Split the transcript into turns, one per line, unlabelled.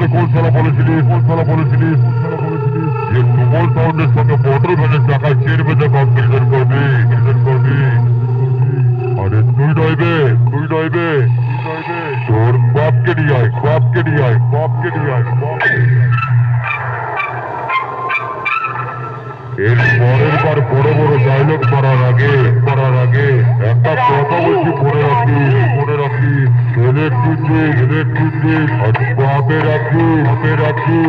সাথে কোলতলা পলিসিলি কোলতলা পলিসিলি যে মুঘল টাউনের সাথে বর্ডার ভ্যানের টাকায় চের বেঁধে কম্পিটিশন করবি কম্পিটিশন করবি। আরে তুই ডইবে তুই ডইবে তোর বাপকে নিয়ে আয়, বাপকে নিয়ে আয়, বাপকে নিয়ে আয় এর পরের বার বড় বড় ডায়লগ করার আগে করার আগে একটা কথা বলছি ছেলে টুচি ছেলে টুচি আর বাপে রাখি বাপে রাখি